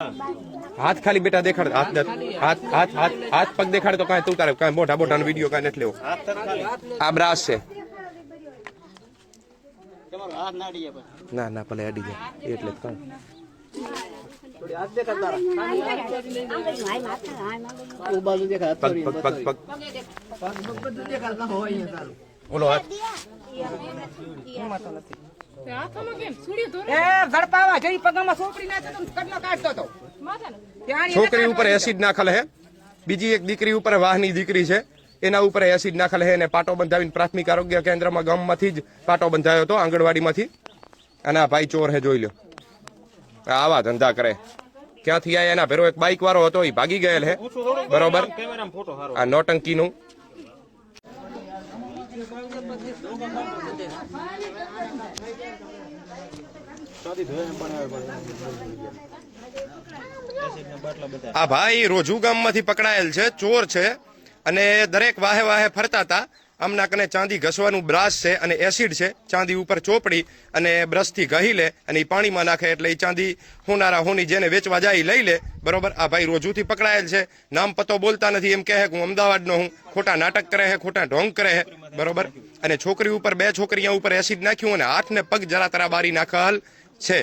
હાથ ખાલી બેટા દેખાડ હાથ હાથ હાથ હાથ હાથ પગ દેખાડે તો કાંઈ તું તારે કાંઈ મોટા મોટાનો વીડિયો કાંઈ નથી લેવો આ બ્રાસ છે તમારો હાથ નાડી જાય પછી. ના ના ભલે અડી જાય એટલે જ કહું ઓ બાજુ દેખાય પગ પગ પગ પગ ઓલો હાથ છોકરી ઉપર એસિડ નાખેલ હે. બીજી એક દીકરી ઉપર વાહની દીકરી છે. એના ઉપર એસિડ નાખેલ હે અને પાટો બંધાવીને પ્રાથમિક આરોગ્ય કેન્દ્રમાં ગામમાંથી જ પાટો બંધાયો હતો આંગણવાડીમાંથી. અને આ ભાઈ ચોર હે જોઈ લો આ આવા ધંધા કરે. ક્યાંથી આયા એના ભેરો? એક બાઇક વાળો હતો એ ભાગી ગયેલ હે. બરોબર? આ નોટંકીનું. આ ભાઈ રોજુ ગામમાંથી પકડાયેલ છે ચોર છે અને દરેક વાહે વાહે ફરતા હતા. આમના કને ચાંદી ઘસવાનું બ્રાસ છે અને એસિડ છે. ચાંદી ઉપર ચોપડી અને બ્રશથી ઘહી લે અને એ પાણીમાં નાખે એટલે એ ચાંદી હોનારા હોની જેને વેચવા જાય લઈ લે. બરોબર? આ ભાઈ રોજુથી પકડાયેલ છે. નામ પતો બોલતા નથી, એમ કહે કે હું અમદાવાદનો હું. ખોટા નાટક કરે છે, ખોટા ઢોંગ કરે છે. બરોબર? અને છોકરી ઉપર, બે છોકરીઓ ઉપર એસિડ નાખ્યું અને હાથ ને પગ જરા તરા બારી નાખેલ છે.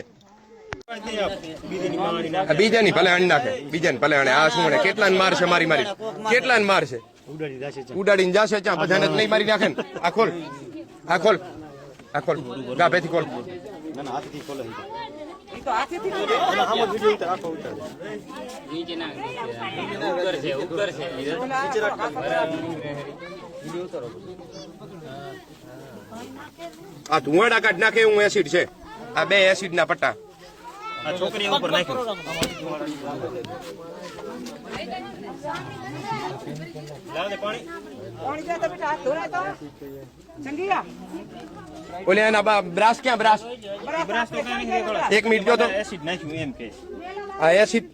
બીજાની ભલે અણ નાખે. બીજાને ભલે અણે આ શું કેટલા માર છે મારી મારી? કેટલાને મારશે ઉડાડીને જાશે ત્યાં બધાને નહીં મારી નાખે ને? આ ખોલ. આ ખોલ. આ ખોલ. ગાભેથી ખોલ. આ ધુવાડા કાઢ નાખે એવું એસિડ છે. આ બે એસિડ ના પટ્ટા. છોકરી ઉપર નાખ્યું લાવ પાણી. પાણી તો બેટા હાથ ધોરાય તો? સંગીયા ઓલે એના બ્રાસ ક્યાં બ્રાસ? બ્રાસ તો કઈ નહીં એક મિનિટ જો તો. એસિડ નાખ્યું એમ કે. આ એસિડ.